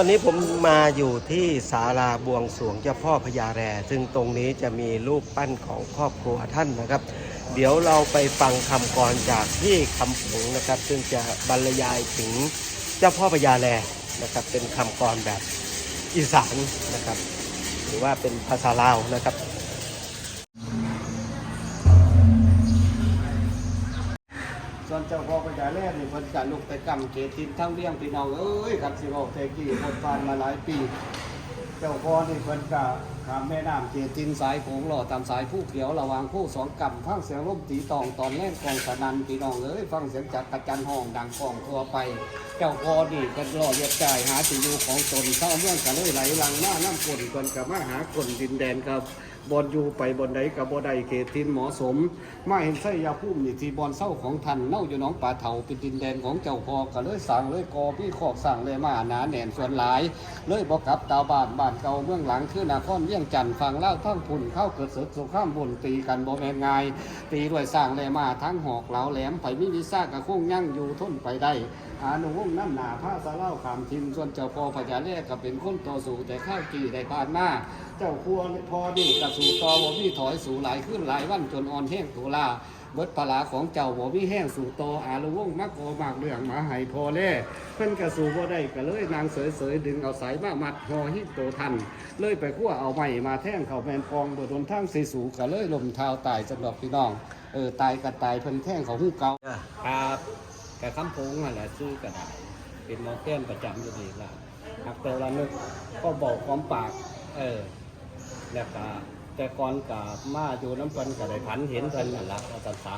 ตอนนี้ผมมาอยู่ที่ศาลาบวงสรวงเจ้าพ่อพญาแร ซึ่งตรงนี้จะมีรูปปั้นของครอบครัวท่านนะครับ เดี๋ยวเราไปฟังคำกรจากที่คำผงนะครับ ซึ่งจะบรรยายถึงเจ้าพ่อพญาแรนะครับ เป็นคำกรแบบอีสานนะครับ หรือว่าเป็นภาษาลาวนะครับ ส่วนเจ้าพ่อพญาแร่นี่เพิ่นจะลุกไปกำเขตทินทั้งเลี้ยงพี่น้องเอ้ยกันสิบอกเตกี้คนผ่านมาหลายปี เจ้าพ่อนี่เพิ่นก็ข้ามแม่น้ำเขตทินสายโขงหล่อตามสายผู้เขียวระหวางผู้สองกำฟังเสียงลมตีตองตอนแรกกองสนันพี่น้องเอ้ยฟังเสียงจักกระจันห้องดังกองทั่วไป เจ้าพ่อนี่ก็รอเรียกจ่ายหาที่อยู่ของตนเข้าเมืองกันเลยไหลหลังหน้าน้ำฝนเพิ่นก็มาหาคนดินแดนครับ บอนอยู่ไปบอนใดกับบอลใดเขตทินหมาะสม มาเห็นไส้ยาพุ่มนี่ที่บอนเศร้าของท่านเน่าอยู่น้องป่าเถาเป็นดินแดนของเจ้าพอก็เลยสั่งเลยกอพี่ขอกสั่งเลยมาหนาแหน่นส่วนหลาย เลยบอกกลับตาบ้านบ้านเก่าเมืองหลังคือนาครเวียงจันทน์ฟังเล่าทั้งพุ่นเข้าเกิดศึกสงครามบนตีกันบ่แมนง่าย ตีด้วยสร้างเลยมาทั้งหอกเหลาแหลมไปมิวิซ่ากระคงยั่งอยู่ทนไปได้อานุวงน้ำหนาผ้าสะเล่าขามทิมส่วนเจ้าพ่อพญาแรกก็เป็นคนต่อสู้แต่ข้าวกี่ได้ผ่านมา เจ้าครัวพอดีกระสูตอบ่มีถอยสูหลายขึ้นหลายวันจนอ่อนแห้งตุลาเบิดปลาของเจ้าบ่มีแห้งสู่ต่ออานุวงมักโอมากเรื่องมาให้พอแล่เพิ่นกระสูบ่ได้ก็เลยนางเสยๆดึงเอาสายมามัดหอหิโตทัน เลยไปคั่วเอาไม้มาแท่งเขาแมนปองบ่โดนทางสีสูก็เลยลมเท้าตายสำหรับพี่น้องเออตายก็ตายเพิ่นแท่งเขาหูเก่าครับแต่คำพงนั่นแหละชื่อกระดาษเป็นมอแก้มประจำอยู่ดีละหักแต่ละนึกก็บอกความปาก เออ แล้วก็แต่ก่อนกับมาอยู่น้ำเพิ่นก็ได้ผันเห็นเพิ่นนั่นละอาจารย์สา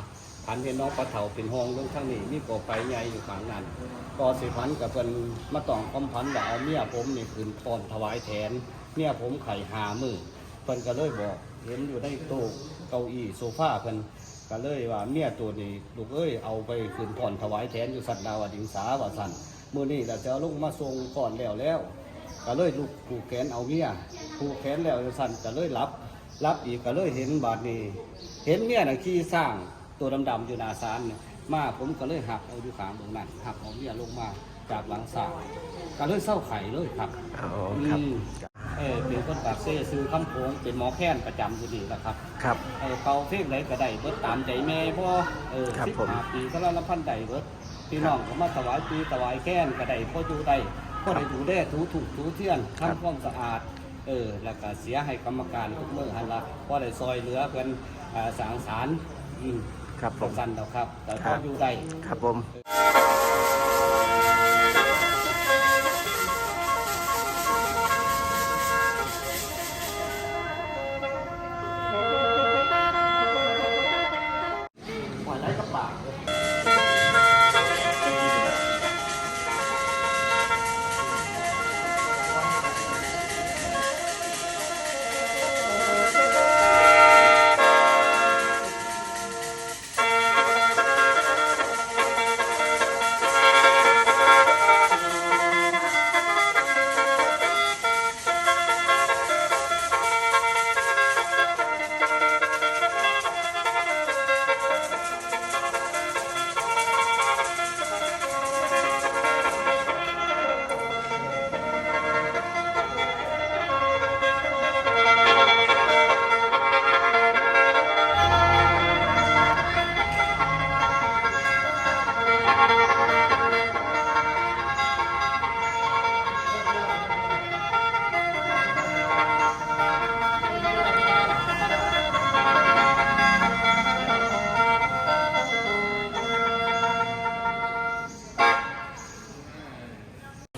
ผันเห็นน้องปลาเถาเป็นห้องเรื่องข้างนี้มีกอไฟใหญ่อยู่ข้างนั้นก็สิผันกับเพิ่นมาต้องคำผันว่าเอาเมียผมนี่คืนพรถวายแทนเมียผมไข่หามือเพิ่นก็เลยบอกเห็นอยู่ในโต๊ะเก้าอี้โซฟาเพิ่นก็เลยว่าเมียตัวนี้ลูกเอ้ยเอาไปคืนผ่อนถวายแทนอยู่สัตว์ดาวดิงสาว่าสันมื้อนี้เราจะเอาลงมาส่งก่อนแล้วแล้ว ก็เลยลูกผูกแขนเอาเมียผูกแขนแล้วสันก็เลยรับรับอีกก็เลยเห็นบาดนี้เห็นเมียน่ะขี่สร้างตัวดำๆอยู่หน้าศาลเนี่ยมาผมก็เลยหักเอาอยู่ขางตรงนั้นหักเอาเมียลงมาจากหลังศาลก็เลยเศร้าไข่เลยครับอ๋อครับอืมเออเป็นคนปากเซ่ซื้อคำโพงเป็นหมอแพทย์ประจำอยู่ดีแหละครับ ครับ เออเป่าเพลงไหนก็ได้เบิดตามใจแม่พ่อเออครับสิบผมห้าปีก็ละละพันใดเบิดพี่น้องก็มาถวายปีถวายแค้นก็ได้พ่ออยู่ได้ พ่อได้ดูแลถูถูกถูเทียนครับทำความสะอาดเออแล้วก็เสียให้กรรมการทุกมื้อหันละพ่อได้ซอยเหลือเพิ่นอ่าสร้างสารอืมครับผประมสันแล้วครับ แต่ครัพ่อบอยู่ได้ ครับผมปล่อยไร้กับปากเลย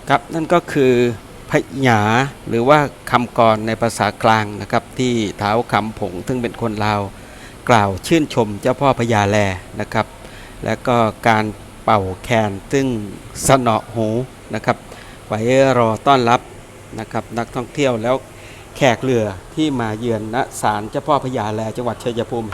ครับนั่นก็คือพญาหรือว่าคำกรในภาษากลางนะครับที่เท้าคำผงซึ่งเป็นคนลาวกล่าวชื่นชมเจ้าพ่อพญาแลนะครับ และก็การเป่าแคนซึ่งสนอหูนะครับไว้รอต้อนรับนะครับนักท่องเที่ยวแล้วแขกเรือที่มาเยือนณศาลเจ้าพ่อพญาแลจังหวัดชัยภูมิ